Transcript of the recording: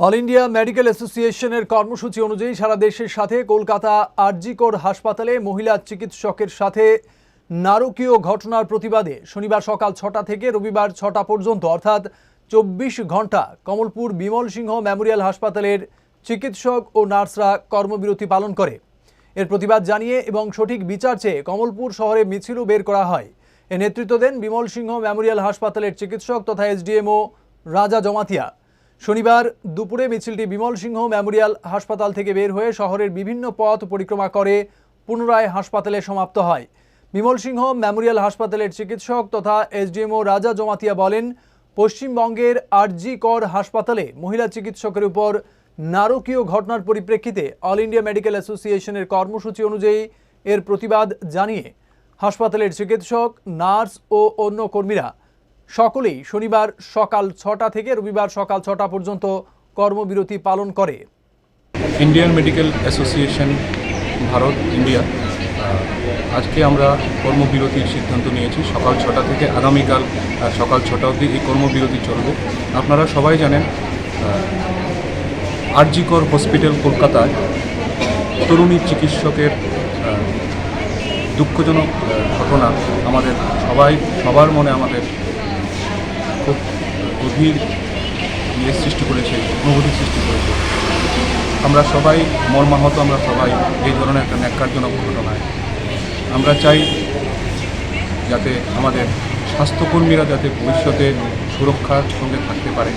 All India medical অ্যাসোসিয়েশনের কর্মসূচি অনুযায়ী সারা দেশের সাথে কলকাতা আরজিকর হাসপাতালে মহিলা চিকিৎসকের সাথে নারকীয় ঘটনার প্রতিবাদে শনিবার সকাল ছটা থেকে রবিবার ছটা পর্যন্ত, অর্থাৎ চব্বিশ ঘণ্টা কমলপুর বিমল সিংহ মেমোরিয়াল হাসপাতালের চিকিৎসক ও নার্সরা কর্মবিরতি পালন করে। এর প্রতিবাদ জানিয়ে এবং সঠিক বিচার চেয়ে কমলপুর শহরে মিছিলও বের করা হয়। এ নেতৃত্ব দেন বিমল সিংহ মেমোরিয়াল হাসপাতালের চিকিৎসক তথা এসডিএমও রাজা জমাতিয়া। শনিবার দুপুরে মিছিলটি বিমল সিংহ মেমোরিয়াল হাসপাতাল থেকে বের হয়ে শহরের বিভিন্ন পথ পরিক্রমা করে, পুনরায় হাসপাতালে সমাপ্ত হয়। বিমল সিংহ মেমোরিয়াল হাসপাতালের চিকিৎসক তথা এসডিএমও রাজা জমাতিয়া বলেন, পশ্চিমবঙ্গের আরজি কর হাসপাতালে মহিলা চিকিৎসকের উপর নারকীয় ঘটনার পরিপ্রেক্ষিতে অল ইন্ডিয়া মেডিকেল অ্যাসোসিয়েশনের কর্মসূচি অনুযায়ী এর প্রতিবাদ জানিয়ে হাসপাতালের চিকিৎসক, নার্স ও অন্য কর্মীরা সকলেই শনিবার সকাল ছটা থেকে রবিবার সকাল ছটা পর্যন্ত কর্মবিরতি পালন করে। Indian Medical Association Bharat, India. আজকে আমরা কর্মবিরতির সিদ্ধান্ত নিয়েছি। সকাল ছটা থেকে আগামীকাল সকাল ছটা অবধি এই কর্মবিরতি চলবে। আপনারা সবাই জানেন আরজিকর হসপিটাল কলকাতায় তরুণী চিকিৎসকের দুঃখজনক ঘটনা আমাদের সবাই, সবার মনে আমাদের খুব গভীর ইয়ে সৃষ্টি করেছে, অনুভূতি সৃষ্টি করেছে। আমরা সবাই মর্মাহত, আমরা সবাই এই ধরনের একটা ন্যাক্কারজনক ঘটনায়। আমরা চাই যাতে আমাদের স্বাস্থ্যকর্মীরা যাতে ভবিষ্যতে সুরক্ষার সঙ্গে থাকতে পারে।